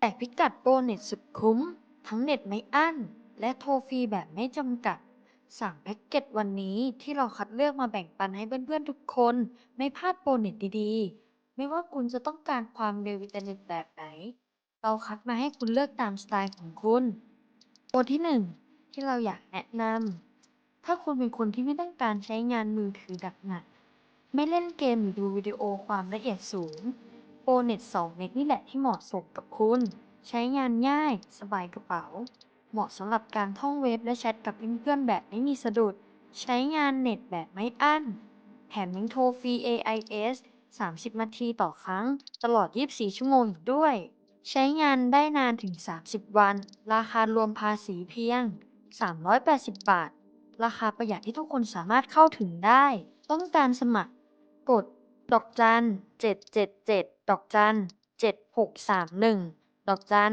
แต่พิกัดโปรเน็ตสุดคุ้ม ทั้งเน็ตไม่อั้น และโทรฟรีแบบไม่จำกัด สั่งแพ็กเกจวันนี้ที่เราคัดเลือกมาแบ่งปันให้เพื่อนๆทุกคน ไม่พลาดโปรเน็ตดีๆ ไม่ว่าคุณจะต้องการความเร็วอินเทอร์เน็ตแบบไหน เราคัดมาให้คุณเลือกตามสไตล์ของคุณ โปรที่ 1 ที่เราอยากแนะนำถ้าคุณเป็นคนที่ไม่ต้องการใช้งานมือถือดักหนักไม่เล่นเกมหรือดูวิดีโอความละเอียดสูง โปรเน็ต2เมกนี่แหละที่เหมาะสมกับคุณ ใช้งานง่าย สบายกระเป๋า เหมาะสำหรับการท่องเว็บและแชทกับเพื่อนๆแบบไม่มีสะดุด ใช้งานเน็ตแบบไม่อั้น แถมยังโทรฟรี AIS 30 นาทีต่อครั้ง ตลอด 24 ชั่วโมงอีกด้วย ใช้งานได้นานถึง 30 วัน ราคารวมภาษีเพียง 380 บาท ราคาประหยัดที่ทุกคนสามารถเข้าถึงได้ ต้องการสมัคร กด ดอกจัน777ดเจ็ดเจ็ดดอกจัน7631ดอกจัน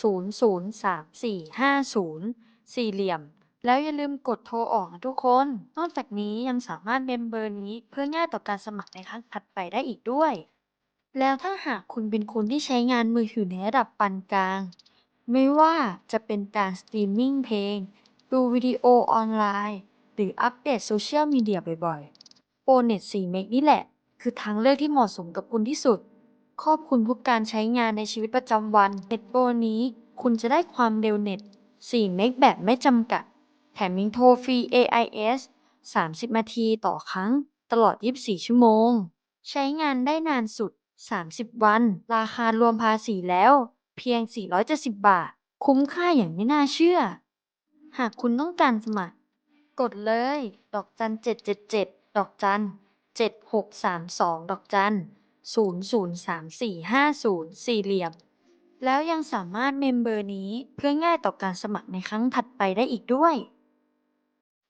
003450สี่เหลี่ยม แล้วอย่าลืมกดโทรออกนะทุกคน นอกจากนี้ยังสามารถเมมเบอร์นี้เพื่อง่ายต่อการสมัครในครั้งถัดไปได้อีกด้วย แล้วถ้าหากคุณเป็นคนที่ใช้งานมือถือในระดับปานกลาง ไม่ว่าจะเป็นการสตรีมมิ่งเพลง ดูวิดีโอออนไลน์ หรืออัปเดตโซเชียลมีเดียบ่อยๆโปรเน็ต4เมกนี่แหละ คือทางเลือกที่เหมาะสมกับคุณที่สุด ครอบคลุมทุกการใช้งานในชีวิตประจำวัน เน็ตโปรนี้ คุณจะได้ความเร็วเน็ต 4 เมกแบบไม่จำกัด แถมยังโทรฟรี AIS 30 นาทีต่อครั้ง ตลอด 24 ชั่วโมง ใช้งานได้นานสุด 30 วัน ราคารวมภาษีแล้ว เพียง 470 บาท คุ้มค่าอย่างไม่น่าเชื่อ หากคุณต้องการสมัคร กดเลย ดอกจัน 777 ดอกจัน 7632ดอกจัน003450สี่เหลี่ยม แล้วยังสามารถเมมเบอร์นี้เพื่อง่ายต่อการสมัครในครั้งถัดไปได้อีกด้วย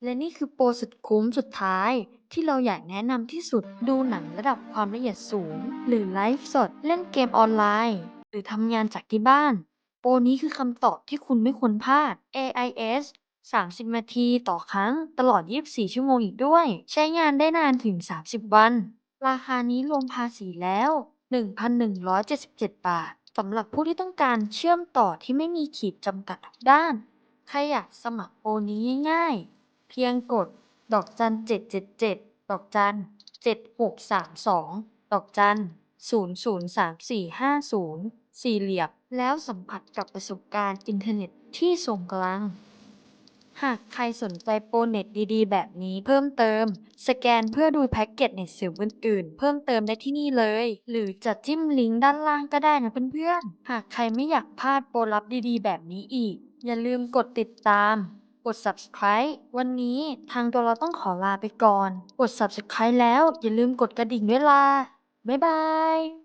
และนี่คือโปรสุดคุ้มสุดท้ายที่เราอยากแนะนำที่สุดดูหนังระดับความละเอียดสูง หรือไลฟ์สด เล่นเกมออนไลน์ หรือทำงานจากที่บ้าน โปรนี้คือคำตอบที่คุณไม่ควรพลาด AIS 30 นาทีต่อครั้งตลอด 24 ชั่วโมงอีกด้วย ใช้งานได้นานถึง 30 วัน ราคานี้รวมภาษีแล้ว 1,177 บาทสำหรับผู้ที่ต้องการเชื่อมต่อที่ไม่มีขีดจำกัดทุกด้าน ใครอยากสมัครโปรนี้ง่ายๆ เพียงกด ดอกจัน 777 ดอกจัน 7632 ดอกจัน 003450 สี่เหลี่ยมแล้วสัมผัสกับประสบการณ์อินเทอร์เน็ตที่ทรงพลัง หากใครสนใจโปรเน็ตดีๆ แบบนี้เพิ่มเติม สแกนเพื่อดูแพ็กเกจเน็ตเสริมอื่นๆ เพิ่มเติมได้ที่นี่เลย หรือจะจิ้มลิงก์ด้านล่างก็ได้นะเพื่อนๆ หากใครไม่อยากพลาดโปรลับดีๆ แบบนี้อีก อย่าลืมกดติดตาม กด subscribe วันนี้ทางตัวเราต้องขอลาไปก่อน กด subscribe แล้วอย่าลืมกดกระดิ่งด้วยล่ะบ๊ายบาย